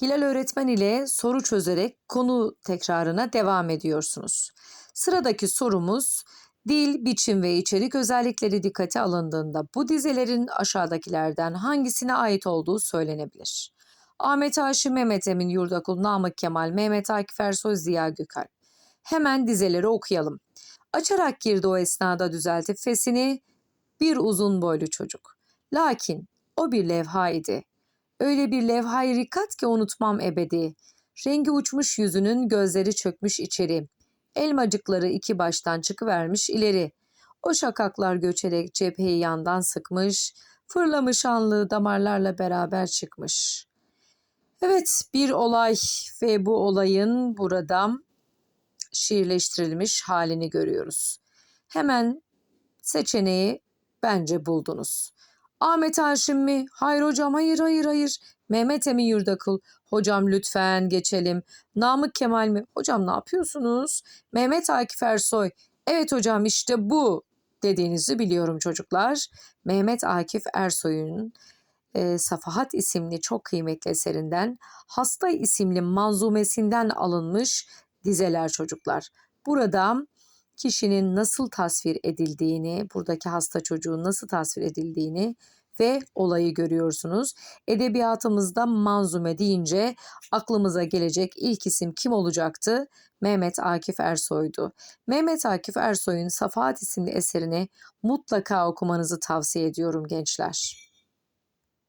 Hilal öğretmen ile soru çözerek konu tekrarına devam ediyorsunuz. Sıradaki sorumuz dil, biçim ve içerik özellikleri dikkate alındığında bu dizelerin aşağıdakilerden hangisine ait olduğu söylenebilir? Ahmet Haşim, Mehmet Emin Yurdakul, Namık Kemal, Mehmet Akif Ersoy, Ziya Gökalp. Hemen dizeleri okuyalım. Açarak girdi o esnada düzeltip fesini bir uzun boylu çocuk. Lakin o bir levha idi. Öyle bir levha-i rikat ki unutmam ebedi. Rengi uçmuş yüzünün gözleri çökmüş içeri. Elmacıkları iki baştan çıkıvermiş ileri. O şakaklar göçerek cepheyi yandan sıkmış, fırlamış anlığı damarlarla beraber çıkmış. Evet bir olay ve bu olayın burada şiirleştirilmiş halini görüyoruz. Hemen seçeneği bence buldunuz. Ahmet Haşim mi? Hayır hocam hayır hayır hayır. Mehmet Emin Yurdakul. Hocam lütfen geçelim. Namık Kemal mi? Hocam ne yapıyorsunuz? Mehmet Akif Ersoy. Evet hocam işte bu dediğinizi biliyorum çocuklar. Mehmet Akif Ersoy'un e, Safahat isimli çok kıymetli eserinden Hasta isimli manzumesinden alınmış dizeler çocuklar. Burada kişinin nasıl tasvir edildiğini, buradaki hasta çocuğun nasıl tasvir edildiğini ve olayı görüyorsunuz. Edebiyatımızda manzume deyince aklımıza gelecek ilk isim kim olacaktı? Mehmet Akif Ersoy'du. Mehmet Akif Ersoy'un Safahat isimli eserini mutlaka okumanızı tavsiye ediyorum gençler.